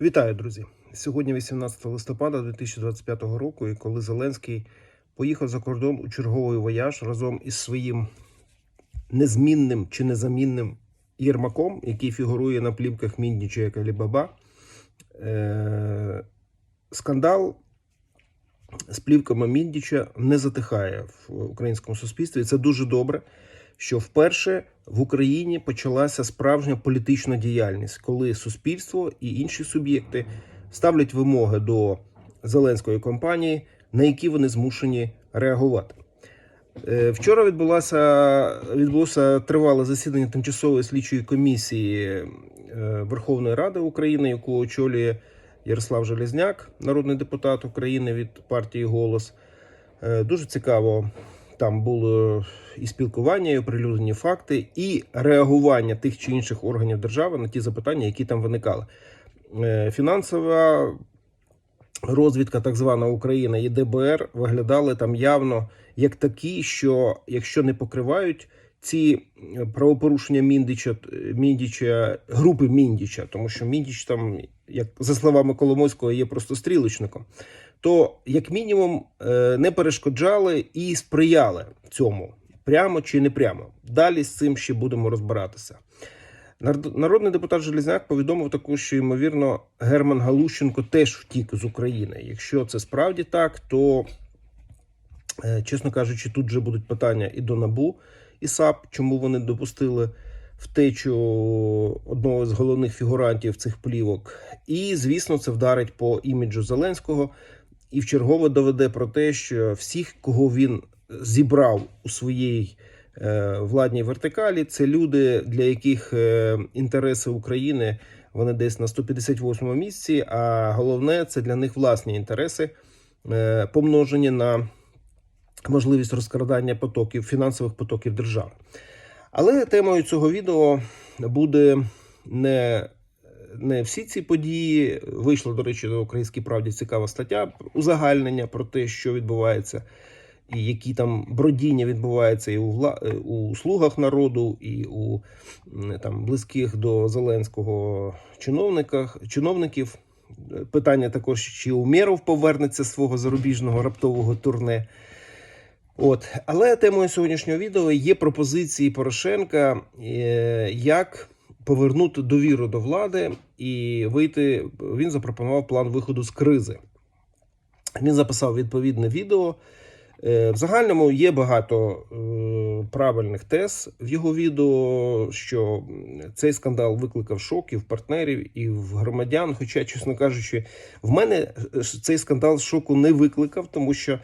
Вітаю, друзі! Сьогодні 18 листопада 2025 року, і коли Зеленський поїхав за кордон у черговий вояж разом із своїм незмінним чи незамінним Єрмаком, який фігурує на плівках Міндіча як Алібаба, е- скандал з плівками Міндіча не затихає в українському суспільстві. Це дуже добре, що вперше в Україні почалася справжня політична діяльність, коли суспільство і інші суб'єкти ставлять вимоги до зеленської компанії, на які вони змушені реагувати. Е, Вчора відбулося, відбулося тривале засідання тимчасової слідчої комісії е, Верховної Ради України, яку очолює Ярослав Железняк, народний депутат України від партії Голос. Е, Дуже цікаво. Там було і спілкування, і оприлюднені факти, і реагування тих чи інших органів держави на ті запитання, які там виникали. Е, Фінансова розвідка, так звана Україна і ДБР, виглядали там явно як такі, що якщо не покривають ці е, правопорушення Міндича, Міндіча групи Міндіча, тому що Міндіч там, як за словами Коломойського, є просто стрілочником, то як мінімум е, не перешкоджали і сприяли цьому прямо чи не прямо. Далі з цим ще будемо розбиратися. Нар- Народний депутат Железняк повідомив також, що ймовірно Герман Галущенко теж втік з України. Якщо це справді так, то Е, Чесно кажучи, тут вже будуть питання і до НАБУ, і САП, чому вони допустили втечу одного з головних фігурантів цих плівок. І, звісно, це вдарить по іміджу Зеленського і вчергове доведе про те, що всіх, кого він зібрав у своїй е, владній вертикалі, це люди, для яких е, інтереси України вони десь на 158 му місці. А головне це для них власні інтереси, е, помножені на можливість розкрадання потоків, фінансових потоків держави. Але темою цього відео буде не, не всі ці події. Вийшла, до речі, на українській правді цікава стаття узагальнення про те, що відбувається, і які там бродіння відбувається і у, вла... е, у слугах народу, і у там, близьких до Зеленського чиновниках, чиновників. Питання також, чи Умєров повернеться з свого зарубіжного раптового турне. От, але темою сьогоднішнього відео є пропозиції Порошенка, е, як повернути довіру до влади і вийти. Він запропонував план виходу з кризи. Він записав відповідне відео. Е, В загальному є багато е, правильних тез в його відео, що цей скандал викликав шок і в партнерів, і в громадян. Хоча, чесно кажучи, в мене е, цей скандал шоку не викликав, тому що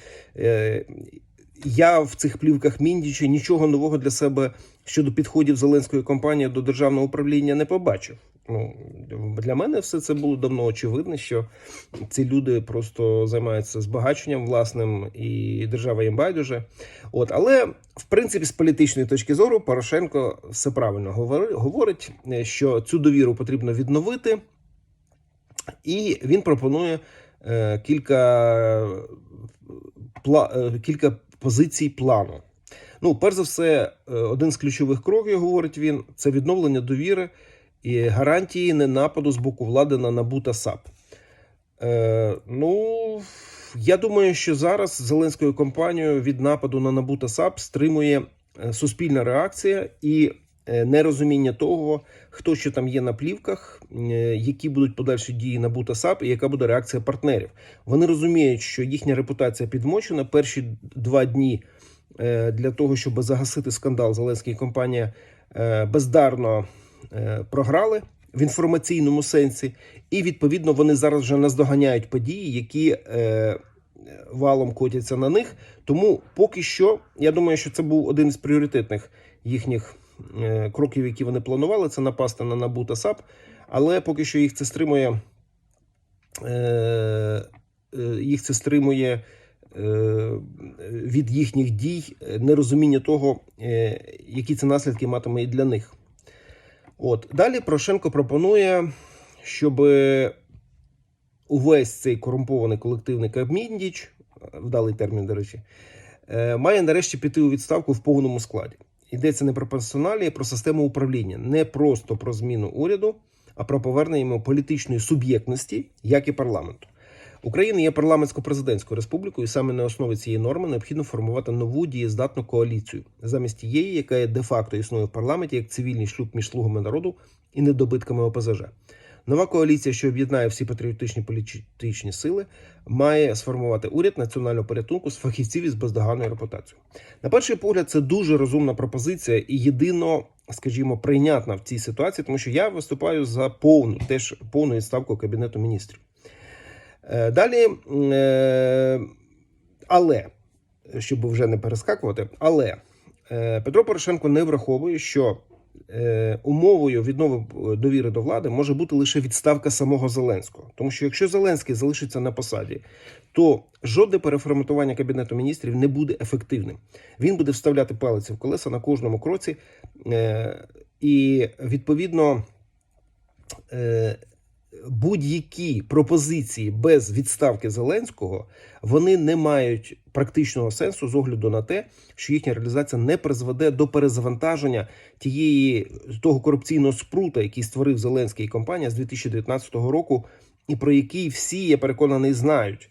я в цих плівках Міндіча нічого нового для себе щодо підходів Зеленської компанії до державного управління не побачив. Ну для мене все це було давно очевидно, що ці люди просто займаються збагаченням власним, і держава їм байдуже. От, але в принципі, з політичної точки зору, Порошенко все правильно говорить, що цю довіру потрібно відновити, і він пропонує е, кілька, е, кілька позицій плану. Ну, перш за все, е, один з ключових кроків, говорить він, це відновлення довіри і гарантії ненападу з боку влади на НАБУ та САП. Е, ну, я думаю, що зараз Зеленською компанією від нападу на НАБУ та САП стримує е, суспільна реакція і нерозуміння того, хто що там є на плівках, е, які будуть подальші дії НАБУ та САП, і яка буде реакція партнерів. Вони розуміють, що їхня репутація підмочена. Перші два дні е, для того, щоб загасити скандал, Зеленська компанія е, бездарно е, програли в інформаційному сенсі, і відповідно вони зараз вже наздоганяють події, які е, валом котяться на них. Тому поки що, я думаю, що це був один із пріоритетних їхніх е, кроків, які вони планували, це напасти на НАБУ та САП. Але поки що їх це стримує, е, е, їх це стримує е, від їхніх дій е, нерозуміння того, е, які це наслідки матиме і для них. От далі Порошенко пропонує, щоб увесь цей корумпований колективний Кабміндіч, вдалий термін, до речі, е, має нарешті піти у відставку в повному складі. Йдеться не про персоналі, а про систему управління, не просто про зміну уряду, а про повернення йому політичної суб'єктності, як і парламенту. Україна є парламентсько-президентською республікою, і саме на основі цієї норми необхідно формувати нову дієздатну коаліцію замість тієї, яка де-факто існує в парламенті як цивільний шлюб між слугами народу і недобитками ОПЗЖ. Нова коаліція, що об'єднає всі патріотичні політичні сили, має сформувати уряд національного порятунку з фахівців із бездоганною репутацією. На перший погляд, це дуже розумна пропозиція і єдино, скажімо, прийнятна в цій ситуації, тому що я виступаю за повну теж повну відставку кабінету міністрів. Е, Далі, е, але щоб вже не перескакувати, але е, Петро Порошенко не враховує, що умовою віднови довіри до влади може бути лише відставка самого Зеленського. Тому що якщо Зеленський залишиться на посаді, то жодне переформатування кабінету міністрів не буде ефективним. Він буде вставляти палиці в колеса на кожному кроці, е, і відповідно. Будь-які пропозиції без відставки Зеленського вони не мають практичного сенсу з огляду на те, що їхня реалізація не призведе до перезавантаження тієї того корупційного спрута, який створив Зеленський і компанія з 2019 року, і про який всі я переконаний знають.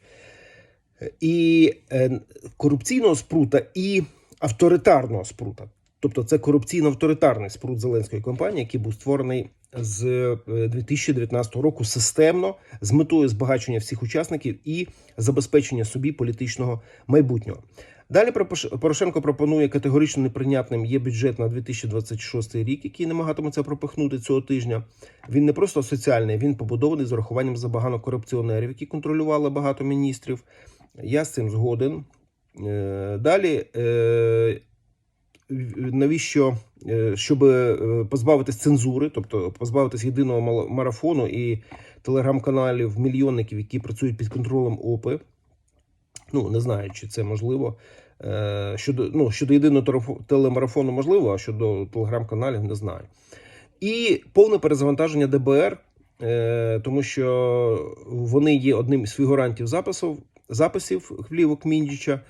І е, корупційного спрута і авторитарного спрута. Тобто це корупційно-авторитарний спрут Зеленської компанії, який був створений з е, 2019 року системно з метою збагачення всіх учасників і забезпечення собі політичного майбутнього. Далі Порошенко пропонує категорично неприйнятним є бюджет на 2026 рік, який намагатиметься пропихнути цього тижня. Він не просто соціальний, він побудований з урахуванням забагано корупціонерів, які контролювали багато міністрів. Я з цим згоден. Е, Далі е, навіщо, е, щоб е, позбавитись цензури, тобто позбавитись єдиного марафону і телеграм-каналів мільйонників, які працюють під контролем ОПИ. Ну, не знаю, чи це можливо. Е, Щодо, ну, щодо єдиного телемарафону можливо, а щодо телеграм-каналів не знаю. І повне перезавантаження ДБР, тому що вони є одним з фігурантів записів, записів хвлівок Міндіча.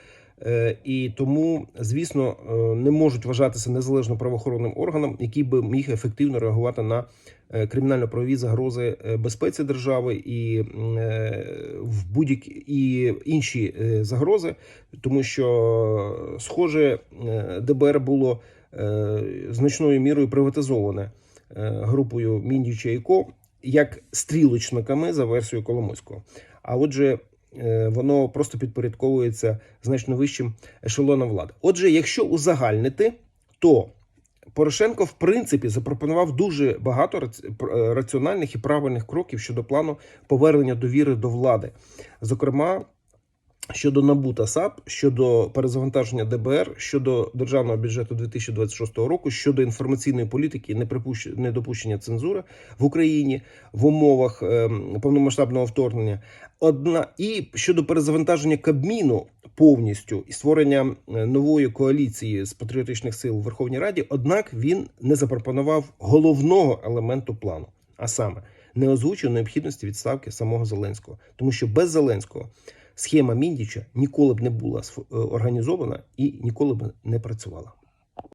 Е, І тому, звісно, е, не можуть вважатися незалежно правоохоронним органом, який би міг ефективно реагувати на е, кримінально-правові загрози безпеці держави і в будь-які інші загрози, тому що, схоже, ДБР було значною мірою приватизоване групою Міндіча і як стрілочниками за версією Коломойського. А отже, воно просто підпорядковується значно вищим ешелоном влади. Отже, якщо узагальнити, то Порошенко, в принципі, запропонував дуже багато е, раціональних і правильних кроків щодо плану повернення довіри до влади. Зокрема, щодо НАБУ та САП, щодо перезавантаження ДБР, щодо державного бюджету 2026 року, щодо інформаційної політики, недопущення цензури в Україні в умовах ем, повномасштабного вторгнення. Одна і щодо перезавантаження Кабміну повністю і створення е, нової коаліції з патріотичних сил у Верховній Раді. Однак він не запропонував головного елементу плану, а саме не озвучив необхідності відставки самого Зеленського, тому що без Зеленського схема Міндіча ніколи б не була е, організована і ніколи б не працювала.